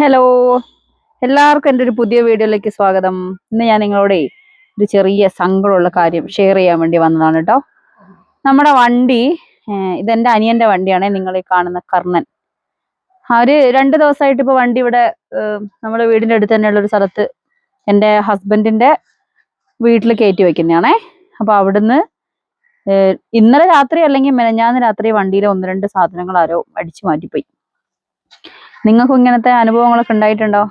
Hello എല്ലാവർക്കും എന്റെ ഒരു പുതിയ വീഡിയോയിലേക്ക് സ്വാഗതം. ഇന്ന് ഞാൻ നിങ്ങളോട് ഒരു ചെറിയ സങ്കടമുള്ള കാര്യം ഷെയർ ചെയ്യാൻ വേണ്ടി വന്നതാണ് കേട്ടോ. നമ്മുടെ വണ്ടി ഇതെന്റെ അനിയന്റെ വണ്ടിയാണ്. നിങ്ങൾ ഈ കാണുന്ന കർണൻ. അവർ രണ്ട് ദിവസമായിട്ട് ഇപ്പോൾ വണ്ടി ഇവിടെ നമ്മുടെ വീടിന്റെ അടുത്ത് തന്നെയുള്ള ഒരു സ്ഥലത്ത് എന്റെ ഹസ്ബൻഡിന്റെ വീട്ടിൽ കയറ്റി വയ്ക്കുന്നതാണേ. അപ്പോൾ അവിടുന്ന് ഇന്നലെ രാത്രി അല്ലെങ്കിൽ മെനഞ്ഞാന്ന് രാത്രി വണ്ടിയിൽ ഒന്ന് രണ്ട് സാധനങ്ങൾ ആരോ അടിച്ചു മാറ്റിപ്പോയി. നിങ്ങൾക്കും ഇങ്ങനത്തെ അനുഭവങ്ങളൊക്കെ ഉണ്ടായിട്ടുണ്ടോ?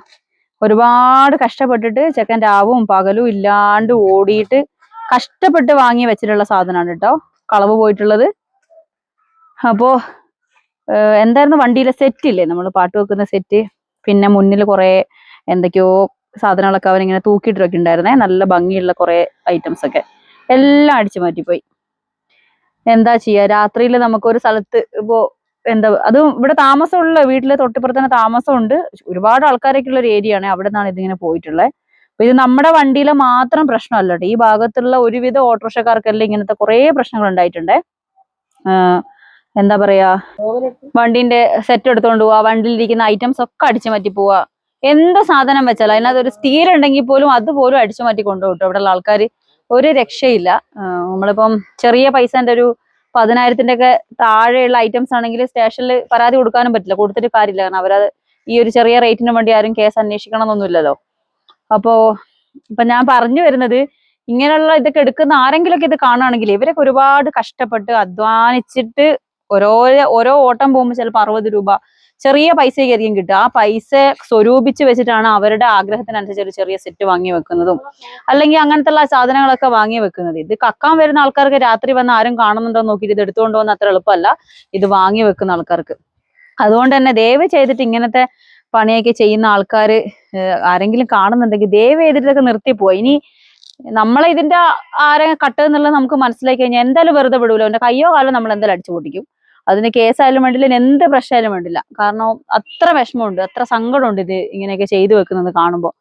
ഒരുപാട് കഷ്ടപ്പെട്ടിട്ട് ചെക്കൻ രാവും പകലും ഇല്ലാണ്ട് ഓടിയിട്ട് കഷ്ടപ്പെട്ട് വാങ്ങി വെച്ചിട്ടുള്ള സാധനമാണ് കേട്ടോ കളവ് പോയിട്ടുള്ളത്. അപ്പോ എന്തായിരുന്നു വണ്ടിയിലെ സെറ്റ് ഇല്ലേ? നമ്മൾ പാട്ട് വെക്കുന്ന സെറ്റ് പിന്നെ മുന്നിൽ കുറെ എന്തൊക്കെയോ സാധനങ്ങളൊക്കെ അവനിങ്ങനെ തൂക്കിയിട്ടൊക്കെ ഉണ്ടായിരുന്നേ. നല്ല ഭംഗിയുള്ള കുറെ ഐറ്റംസ് ഒക്കെ. എല്ലാം അടിച്ചു മാറ്റിപ്പോയി. എന്താ ചെയ്യാ? രാത്രിയിൽ നമുക്കൊരു സ്ഥലത്ത് ഇപ്പോ എന്താ അതും ഇവിടെ താമസമുള്ള വീട്ടിലെ തൊട്ടിപ്പുറത്ത് തന്നെ താമസമുണ്ട്. ഒരുപാട് ആൾക്കാരൊക്കെ ഉള്ള ഒരു ഏരിയ ആണ്. അവിടെ നിന്നാണ് ഇതിങ്ങനെ പോയിട്ടുള്ളത് അപ്പൊ ഇത് നമ്മുടെ വണ്ടിയിലെ മാത്രം പ്രശ്നമല്ല ഈ ഭാഗത്തുള്ള ഒരുവിധ ഓട്ടോറിക്ഷക്കാർക്കെല്ലാം ഇങ്ങനത്തെ കുറേ പ്രശ്നങ്ങൾ ഉണ്ടായിട്ടുണ്ട്. എന്താ പറയാ? വണ്ടിന്റെ സെറ്റ് എടുത്തോണ്ട് പോവാ വണ്ടിയിലിരിക്കുന്ന ഐറ്റംസ് ഒക്കെ അടിച്ചു മാറ്റി പോവാ. എന്ത് സാധനം വെച്ചാലും അതിനകത്ത് ഒരു സ്റ്റീൽ ഉണ്ടെങ്കിൽ പോലും അതുപോലും അടിച്ചു മാറ്റി കൊണ്ടുപോകും ഉള്ള ആൾക്കാർ ഒരു രക്ഷയില്ല. നമ്മളിപ്പം ചെറിയ പൈസന്റെ ഒരു പതിനായിരത്തിന്റെ ഒക്കെ താഴെയുള്ള ഐറ്റംസ് ആണെങ്കിൽ സ്റ്റേഷനിൽ പരാതി കൊടുക്കാനും പറ്റില്ല. കൊടുത്തിട്ട് കാര്യമില്ല. കാരണം അവരത് ഈ ഒരു ചെറിയ റേറ്റിന് വേണ്ടി ആരും കേസ് അന്വേഷിക്കണം എന്നൊന്നുമില്ലല്ലോ അപ്പോ ഇപ്പൊ ഞാൻ പറഞ്ഞു വരുന്നത് ഇങ്ങനെയുള്ള ഇതൊക്കെ എടുക്കുന്ന ആരെങ്കിലുമൊക്കെ ഇത് കാണുകയാണെങ്കിൽ ഇവരൊക്കെ ഒരുപാട് കഷ്ടപ്പെട്ട് അധ്വാനിച്ചിട്ട് ഓരോ ഓരോ ഓട്ടം പോകുമ്പോൾ ചിലപ്പോൾ അറുപത് രൂപ ചെറിയ പൈസയ്ക്കായിരിക്കും കിട്ടുക. ആ പൈസ സ്വരൂപിച്ച് വെച്ചിട്ടാണ് അവരുടെ ആഗ്രഹത്തിനനുസരിച്ച് ഒരു ചെറിയ സെറ്റ് വാങ്ങി വെക്കുന്നതും. അല്ലെങ്കിൽ അങ്ങനത്തെ സാധനങ്ങളൊക്കെ വാങ്ങി വെക്കുന്നത്. ഇത് കക്കാൻ വരുന്ന ആൾക്കാർക്ക് രാത്രി വന്ന് ആരും കാണുന്നുണ്ടോ നോക്കി നോക്കിയിട്ട് ഇത് എടുത്തുകൊണ്ട് പോകുന്ന അത്ര എളുപ്പമല്ല. ഇത് വാങ്ങി വെക്കുന്ന ആൾക്കാർക്ക്. അതുകൊണ്ട് തന്നെ ദയവ് ചെയ്തിട്ട് ഇങ്ങനത്തെ പണിയൊക്കെ ചെയ്യുന്ന ആൾക്കാർ ആരെങ്കിലും കാണുന്നുണ്ടെങ്കിൽ ദയവ് ചെയ്തിട്ടൊക്കെ നിർത്തി പോയി ഇനി നമ്മളെ ഇതിന്റെ ആരെ കട്ടെന്നുള്ളത് നമുക്ക് മനസ്സിലാക്കി കഴിഞ്ഞാൽ എന്തായാലും വെറുതെ വിടൂല. അവന്റെ കയ്യോ കാലോ നമ്മൾ എന്തായാലും അടിച്ചു പൊട്ടിക്കും അതിന് കേസായാലും വേണ്ടില്ല എന്ത് പ്രശ്നമായാലും വേണ്ടില്ല. കാരണം അത്ര വിഷമമുണ്ട് അത്ര സങ്കടമുണ്ട് ഇത് ഇങ്ങനെയൊക്കെ ചെയ്തു വെക്കുന്നത് കാണുമ്പോൾ.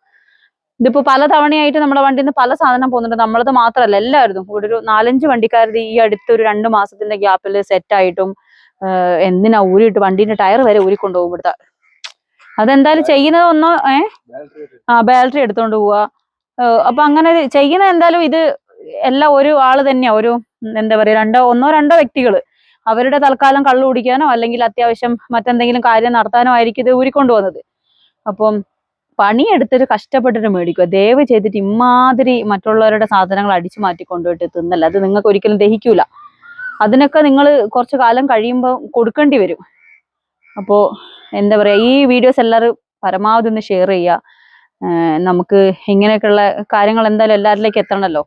ഇതിപ്പോ പല തവണയായിട്ട് നമ്മുടെ വണ്ടിയിൽ നിന്ന് പല സാധനം പോകുന്നുണ്ട്. നമ്മളത് മാത്രമല്ല എല്ലാവരും ഇവിടെ ഒരു നാലഞ്ച് വണ്ടിക്കാരത് ഈ അടുത്ത് ഒരു രണ്ട് മാസത്തിന്റെ ഗ്യാപ്പിൽ സെറ്റായിട്ടും എന്തിനാ ഊരിയിട്ട് വണ്ടീന്റെ ടയർ വരെ ഊരിക്കൊണ്ടുപോകും ഇവിടുത്തെ. അതെന്തായാലും ചെയ്യുന്നത് ഒന്നോ ഏ? ആ ബാറ്ററി എടുത്തോണ്ട് പോവാ അപ്പൊ അങ്ങനെ ചെയ്യുന്ന എന്തായാലും ഇത് എല്ലാം ഒരു ആൾ തന്നെയാ. ഒരു എന്താ പറയാ രണ്ടോ ഒന്നോ രണ്ടോ വ്യക്തികൾ. അവരുടെ തൽക്കാലം കള്ളു കുടിക്കാനോ അല്ലെങ്കിൽ അത്യാവശ്യം മറ്റെന്തെങ്കിലും കാര്യം നടത്താനോ ആയിരിക്കും ഇത് ഊരിക്കൊണ്ടു വന്നത് അപ്പം പണിയെടുത്തിട്ട് കഷ്ടപ്പെട്ടിട്ട് മേടിക്കുക. ദയവ് ചെയ്തിട്ട് ഇമാതിരി മറ്റുള്ളവരുടെ സാധനങ്ങൾ അടിച്ചു മാറ്റി കൊണ്ടുപോയിട്ട് തിന്നല്ല. അത് നിങ്ങൾക്ക് ഒരിക്കലും ദഹിക്കൂല. അതിനൊക്കെ നിങ്ങൾ കുറച്ച് കാലം കഴിയുമ്പോൾ കൊടുക്കേണ്ടി വരും. അപ്പോൾ എന്താ പറയുക ഈ വീഡിയോസ് എല്ലാവരും പരമാവധി ഒന്ന് ഷെയർ ചെയ്യുക. നമുക്ക് ഇങ്ങനെയൊക്കെയുള്ള കാര്യങ്ങൾ എന്തായാലും എല്ലാവരിലേക്ക് എത്തണമല്ലോ.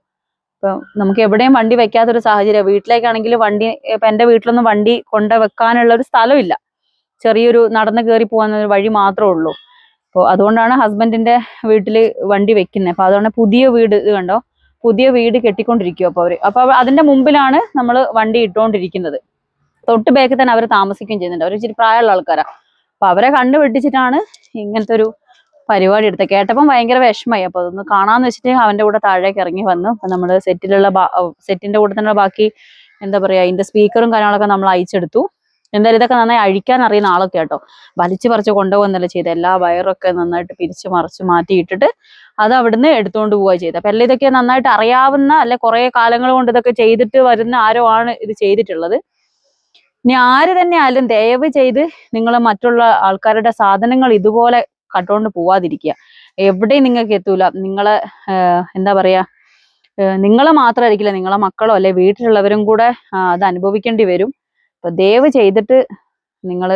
ഇപ്പം നമുക്ക് എവിടെയും വണ്ടി വെക്കാത്തൊരു സാഹചര്യം. വീട്ടിലേക്കാണെങ്കിൽ വണ്ടി ഇപ്പൊ എന്റെ വീട്ടിലൊന്നും വണ്ടി കൊണ്ട് വെക്കാനുള്ള ഒരു സ്ഥലമില്ല. ചെറിയൊരു നടന്ന് കയറി പോകാൻ വഴി മാത്രമേ ഉള്ളൂ. അപ്പോൾ അതുകൊണ്ടാണ് ഹസ്ബൻഡിന്റെ വീട്ടിൽ വണ്ടി വെക്കുന്നത്. അപ്പോൾ അതുകൊണ്ട് പുതിയ വീട് ഇത് കണ്ടോ? പുതിയ വീട് കെട്ടിക്കൊണ്ടിരിക്കുക അപ്പോൾ അവർ. അപ്പോൾ അതിന്റെ മുമ്പിലാണ് നമ്മൾ വണ്ടി ഇട്ടുകൊണ്ടിരിക്കുന്നത് തൊട്ട് ബാക്കിൽ തന്നെ അവർ താമസിക്കുകയും ചെയ്യുന്നുണ്ട്. അവർ ഇച്ചിരി പ്രായമുള്ള ആൾക്കാരാണ് അപ്പോൾ അവരെ കണ്ടുപിടിച്ചിട്ടാണ് ഇങ്ങനത്തെ ഒരു പരിപാടി എടുത്തത് കേട്ടപ്പം ഭയങ്കര വിഷമമായി. അപ്പൊ അതൊന്ന് കാണാന്ന് വെച്ചിട്ട് അവന്റെ കൂടെ താഴേക്ക് ഇറങ്ങി വന്നു. അപ്പൊ നമ്മൾ സെറ്റിലുള്ള സെറ്റിന്റെ കൂടെ തന്നെ ബാക്കി എന്താ പറയാ അതിന്റെ സ്പീക്കറും കാര്യങ്ങളൊക്കെ നമ്മൾ അയച്ചെടുത്തു. എന്തായാലും ഇതൊക്കെ നന്നായി അഴിക്കാൻ അറിയുന്ന ആളൊക്കെ കേട്ടോ വലിച്ചു പറിച്ച് കൊണ്ടുപോകുന്നല്ല ചെയ്ത്. എല്ലാ വയറൊക്കെ നന്നായിട്ട് പിരിച്ച് മറിച്ച് മാറ്റിയിട്ടിട്ട് അത് അവിടുന്ന് എടുത്തുകൊണ്ട് പോവുക ചെയ്തത് അപ്പൊ എല്ലാം ഇതൊക്കെ നന്നായിട്ട് അറിയാവുന്ന അല്ലെ കുറെ കാലങ്ങൾ കൊണ്ട് ഇതൊക്കെ ചെയ്തിട്ട് വരുന്ന ആരോ ആണ് ഇത് ചെയ്തിട്ടുള്ളത്. ഇനി ആര് തന്നെ ആയാലും ദയവ് ചെയ്ത് നിങ്ങൾ മറ്റുള്ള ആൾക്കാരുടെ സാധനങ്ങൾ ഇതുപോലെ കട്ടുകൊണ്ട് പോവാതിരിക്കുക എവിടെയും നിങ്ങൾക്ക് എത്തൂല. നിങ്ങളെ എന്താ പറയാ നിങ്ങൾ മാത്രമായിരിക്കില്ല നിങ്ങളെ മക്കളോ അല്ലെ വീട്ടിലുള്ളവരും കൂടെ അത് അനുഭവിക്കേണ്ടി വരും. അപ്പൊ ദയവ് ചെയ്തിട്ട് നിങ്ങൾ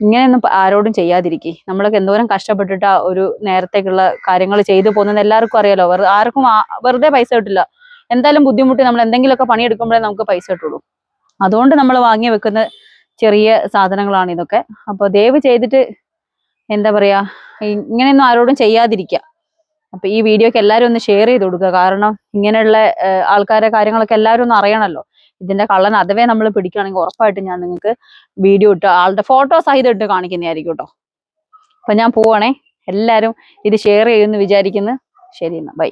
ഇങ്ങനെയൊന്നും ആരോടും ചെയ്യാതിരിക്കുക നമ്മളൊക്കെ എന്തോരം കഷ്ടപ്പെട്ടിട്ട് ആ ഒരു നേരത്തേക്കുള്ള കാര്യങ്ങൾ ചെയ്തു പോകുന്നത് എല്ലാവർക്കും അറിയാലോ. ആർക്കും വെറുതെ പൈസ കിട്ടില്ല. എന്തായാലും ബുദ്ധിമുട്ടി നമ്മൾ എന്തെങ്കിലുമൊക്കെ പണിയെടുക്കുമ്പോഴേ നമുക്ക് പൈസ കിട്ടുള്ളൂ. അതുകൊണ്ട് നമ്മൾ വാങ്ങി വെക്കുന്ന ചെറിയ സാധനങ്ങളാണ് ഇതൊക്കെ. അപ്പോൾ ദയവ് ചെയ്തിട്ട് എന്താ പറയാ ഇങ്ങനെയൊന്നും ആരോടും ചെയ്യാതിരിക്കുക അപ്പൊ ഈ വീഡിയോക്ക് എല്ലാവരും ഒന്ന് ഷെയർ ചെയ്ത് കൊടുക്കുക കാരണം ഇങ്ങനെയുള്ള ആൾക്കാരെ കാര്യങ്ങളൊക്കെ എല്ലാവരും ഒന്ന് അറിയണമല്ലോ ഇതിന്റെ കള്ളൻ അതവേ നമ്മൾ പിടിക്കുകയാണെങ്കിൽ ഉറപ്പായിട്ട് ഞാൻ നിങ്ങൾക്ക് വീഡിയോ ഇട്ട് ആളുടെ ഫോട്ടോ സഹിതം ഇട്ട് കാണിക്കുന്നതായിരിക്കും കേട്ടോ അപ്പൊ ഞാൻ പോവാണേ. എല്ലാവരും ഇത് ഷെയർ ചെയ്യുമെന്ന് വിചാരിക്കുന്നു. ശരി എന്നാ ബൈ